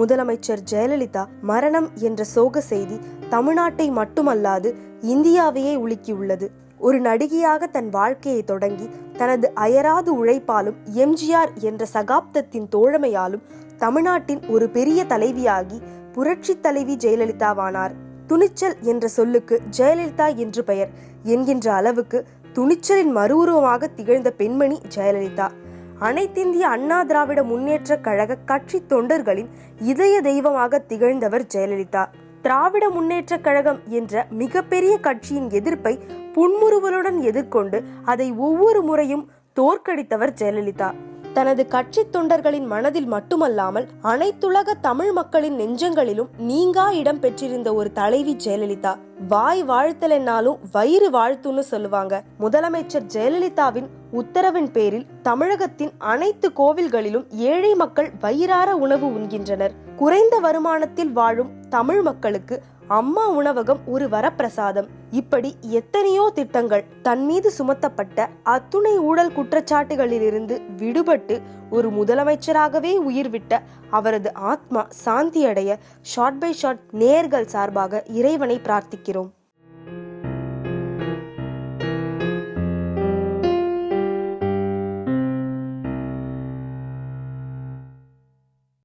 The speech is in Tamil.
முதலமைச்சர் ஜெயலலிதா மரணம் என்ற சோக செய்தி தமிழ்நாட்டை மட்டுமல்லாது இந்தியாவையே உலுக்கியுள்ளது. ஒரு நடிகையாக தன் வாழ்க்கையை தொடங்கி தனது அயராது உழைப்பாலும் எம்ஜிஆர் என்ற சகாப்தத்தின் தோழமையாலும் தமிழ்நாட்டின் ஒரு பெரிய தலைவியாகி புரட்சி தலைவி ஜெயலலிதாவானார். துணிச்சல் என்ற சொல்லுக்கு ஜெயலலிதா என்று பெயர் என்கின்ற அளவுக்கு துணிச்சலின் மறு உருவமாக திகழ்ந்த பெண்மணி ஜெயலலிதா. அனைத்திந்திய அண்ணா திராவிட முன்னேற்ற கழக கட்சி தொண்டர்களின் இதய தெய்வமாக திகழ்ந்தவர் ஜெயலலிதா. திராவிட முன்னேற்ற கழகம் என்ற மிகப்பெரிய கட்சியின் எதிர்ப்பை புன்முறுவலுடன் எதிர்கொண்டு அதை ஒவ்வொரு முறையும் தோற்கடித்தவர் ஜெயலலிதா. தனது கட்சி தொண்டர்களின் மனதில் மட்டுமல்லாமல் அனைத்துலக தமிழ் மக்களின் நெஞ்சங்களிலும் நீங்கா இடம் பெற்றிருந்த ஒரு தலைவி ஜெயலலிதா. வாய் வாழ்த்தலென்னாலும் வயிறு வாழ்த்துன்னு சொல்லுவாங்க. முதலமைச்சர் ஜெயலலிதாவின் உத்தரவின் பேரில் தமிழகத்தின் அனைத்து கோவில்களிலும் ஏழை மக்கள் வயிறார உணவு உண்கின்றனர். குறைந்த வருமானத்தில் வாழும் தமிழ் மக்களுக்கு அம்மா உணவகம் ஒரு வரப்பிரசாதம். இப்படி எத்தனையோ திட்டங்கள் தன் மீது சுமத்தப்பட்ட அத்துணை ஊழல் குற்றச்சாட்டுகளிலிருந்து விடுபட்டு ஒரு முதலமைச்சராகவே உயிர் விட்ட அவரது ஆத்மா சாந்தியடைய ஷார்ட் பை ஷார்ட் நேர்கள் சார்பாக இறைவனை பிரார்த்திக்கிறோம்.